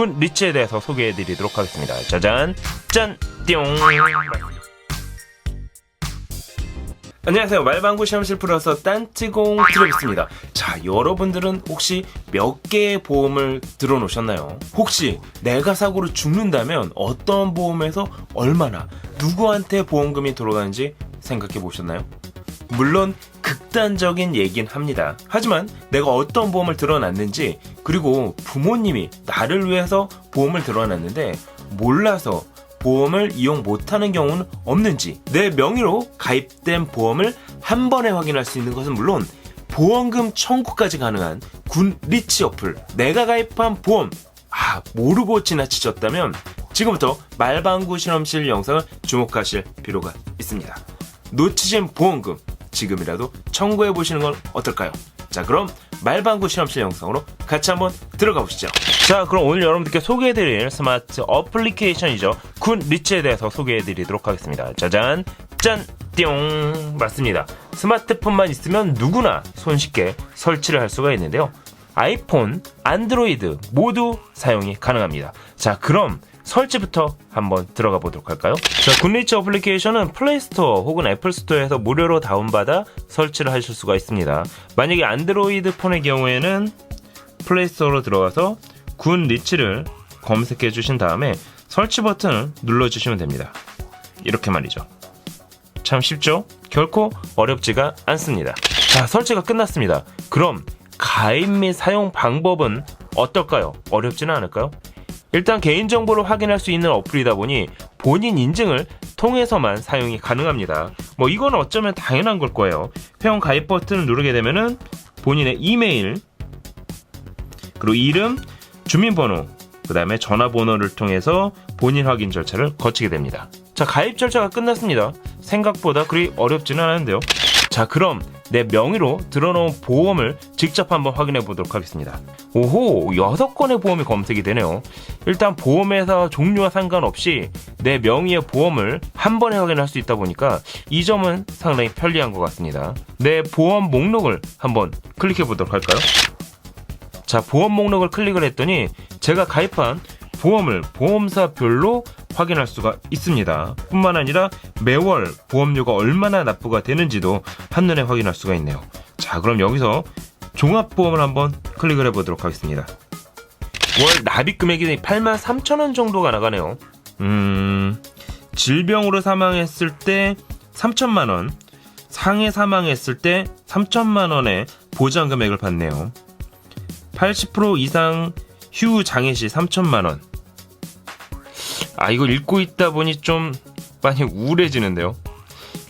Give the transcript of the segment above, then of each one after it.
군 리치에 대해서 소개해 드리도록 하겠습니다. 짜잔, 짠, 띠용. 안녕하세요. 말방구 시험실 풀어서 딴지공 드려겠습니다. 자, 여러분들은 혹시 몇 개의 보험을 들어놓으셨나요? 혹시 내가 사고로 죽는다면 어떤 보험에서 얼마나 누구한테 보험금이 들어가는지 생각해 보셨나요? 물론 극단적인 얘긴 합니다. 하지만 내가 어떤 보험을 들어놨는지 그리고 부모님이 나를 위해서 보험을 들어놨는데 몰라서 보험을 이용 못하는 경우는 없는지 내 명의로 가입된 보험을 한 번에 확인할 수 있는 것은 물론 보험금 청구까지 가능한 군 리치 어플 내가 가입한 보험 아 모르고 지나치셨다면 지금부터 말방구 실험실 영상을 주목하실 필요가 있습니다. 놓치신 보험금 지금이라도 청구해 보시는 건 어떨까요? 자 그럼 말방구 실험실 영상으로 같이 한번 들어가 보시죠. 자 그럼 오늘 여러분들께 소개해드릴 스마트 어플리케이션이죠. 군 리치에 대해서 해드리도록 하겠습니다. 짜잔 짠 띠용 맞습니다. 스마트폰만 있으면 누구나 손쉽게 설치를 할 수가 있는데요. 아이폰, 안드로이드 모두 사용이 가능합니다. 자 그럼 설치부터 한번 들어가 보도록 할까요? 자, 굿리치 어플리케이션은 플레이스토어 혹은 애플스토어에서 무료로 다운받아 설치를 하실 수가 있습니다. 만약에 안드로이드 폰의 경우에는 플레이스토어로 들어가서 굿리치를 검색해 주신 다음에 설치 버튼을 눌러 주시면 됩니다. 이렇게 말이죠. 참 쉽죠? 결코 어렵지가 않습니다. 자, 설치가 끝났습니다. 그럼 가입 및 사용 방법은 어떨까요? 어렵지는 않을까요? 일단 개인정보를 확인할 수 있는 어플이다 보니 본인 인증을 통해서만 사용이 가능합니다. 뭐 이건 어쩌면 당연한 걸 거예요. 회원 가입 버튼을 누르게 되면은 본인의 이메일, 그리고 이름, 주민번호, 그 다음에 전화번호를 통해서 본인 확인 절차를 거치게 됩니다. 자, 가입 절차가 끝났습니다. 생각보다 그리 어렵지는 않은데요. 자, 그럼 내 명의로 들어놓은 보험을 직접 한번 확인해 보도록 하겠습니다. 오호, 6건의 보험이 검색이 되네요. 일단 보험회사 종류와 상관없이 내 명의의 보험을 한 번에 확인할 수 있다 보니까 이 점은 상당히 편리한 것 같습니다. 내 보험 목록을 한번 클릭해 보도록 할까요? 자, 보험 목록을 클릭을 했더니 제가 가입한 보험을 보험사별로 확인할 수가 있습니다. 뿐만 아니라 매월 보험료가 얼마나 납부가 되는지도 한눈에 확인할 수가 있네요. 자, 그럼 여기서 종합보험을 한번 클릭을 해보도록 하겠습니다. 월 납입 금액이 8만 3천 원 정도가 나가네요. 음, 질병으로 사망했을 때 3천만 원, 상해 사망했을 때 3천만 원의 보장 금액을 받네요. 80% 이상 휴 장애 시 3천만 원. 아 이거 읽고 있다 보니 좀 많이 우울해지는데요.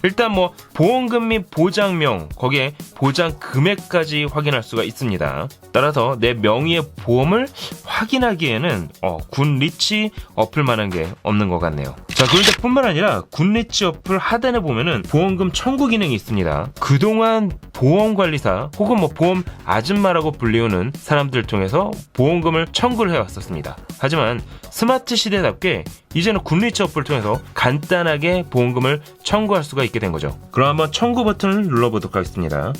일단 뭐 보험금 및 보장명 거기에 보장 금액까지 확인할 수가 있습니다. 따라서 내 명의의 보험을 확인하기에는 어, 굿리치 어플만한 게 없는 것 같네요. 자 그런데 뿐만 아니라 굿리치 어플 하단에 보면은 보험금 청구 기능이 있습니다. 그동안 보험관리사 혹은 뭐 보험 아줌마라고 불리우는 사람들 통해서 보험금을 청구를 해왔었습니다. 하지만 스마트 시대답게 이제는 굿리치 어플을 통해서 간단하게 보험금을 청구할 수가 있게 된 거죠. 그럼 한번 청구 버튼을 눌러보도록 하겠습니다.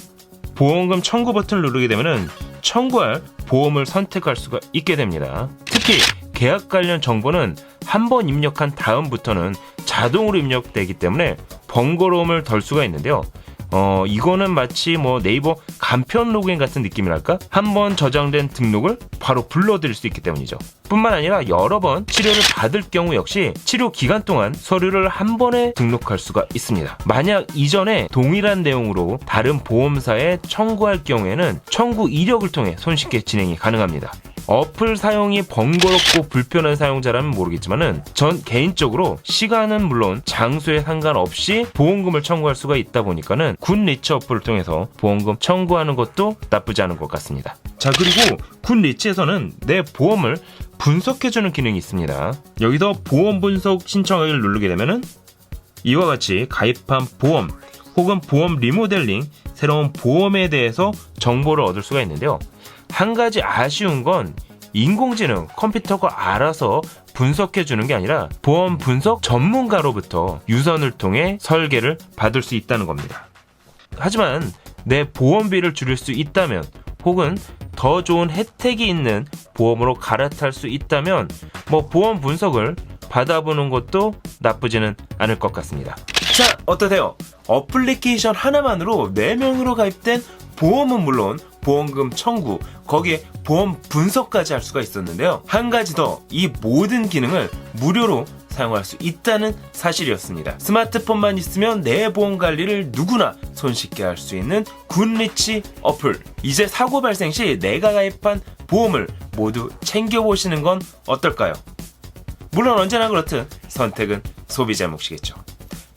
보험금 청구 버튼을 누르게 되면은 청구할 보험을 선택할 수가 있게 됩니다. 특히 계약 관련 정보는 한 번 입력한 다음부터는 자동으로 입력되기 때문에 번거로움을 덜 수가 있는데요. 어, 이거는 마치 뭐 네이버 간편 로그인 같은 느낌이랄까? 한 번 저장된 등록을 바로 불러드릴 수 있기 때문이죠. 뿐만 아니라 여러 번 치료를 받을 경우 역시 치료 기간 동안 서류를 한 번에 등록할 수가 있습니다. 만약 이전에 동일한 내용으로 다른 보험사에 청구할 경우에는 청구 이력을 통해 손쉽게 진행이 가능합니다. 어플 사용이 번거롭고 불편한 사용자라면 모르겠지만은 전 개인적으로 시간은 물론 장소에 상관없이 보험금을 청구할 수가 있다 보니까는 군 리치 어플을 통해서 보험금 청구하는 것도 나쁘지 않은 것 같습니다. 자 그리고 군 리치에서는 내 보험을 분석해주는 기능이 있습니다. 여기서 보험 분석 신청하기를 누르게 되면은 이와 같이 가입한 보험 혹은 보험 리모델링 새로운 보험에 대해서 정보를 얻을 수가 있는데요. 한 가지 아쉬운 건 인공지능 컴퓨터가 알아서 분석해 주는 게 아니라 보험 분석 전문가로부터 유선을 통해 설계를 받을 수 있다는 겁니다. 하지만 내 보험비를 줄일 수 있다면 혹은 더 좋은 혜택이 있는 보험으로 갈아탈 수 있다면 뭐 보험 분석을 받아보는 것도 나쁘지는 않을 것 같습니다. 자, 어떠세요? 어플리케이션 하나만으로 4명으로 가입된 보험은 물론 보험금 청구, 거기에 보험 분석까지 할 수가 있었는데요. 한 가지 더, 이 모든 기능을 무료로 사용할 수 있다는 사실이었습니다. 스마트폰만 있으면 내 보험 관리를 누구나 손쉽게 할 수 있는 굿리치 어플. 이제 사고 발생 시 내가 가입한 보험을 모두 챙겨보시는 건 어떨까요? 물론 언제나 그렇듯 선택은 소비자 몫이겠죠.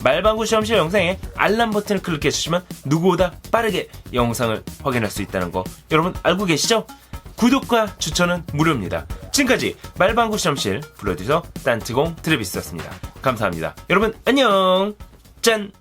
말방구 시험실 영상에 알람 버튼을 클릭해 주시면 누구보다 빠르게 영상을 확인할 수 있다는 거 여러분 알고 계시죠? 구독과 추천은 무료입니다. 지금까지 말방구 시험실 프로듀서 딴트공 트레비스였습니다. 감사합니다. 여러분 안녕. 짠.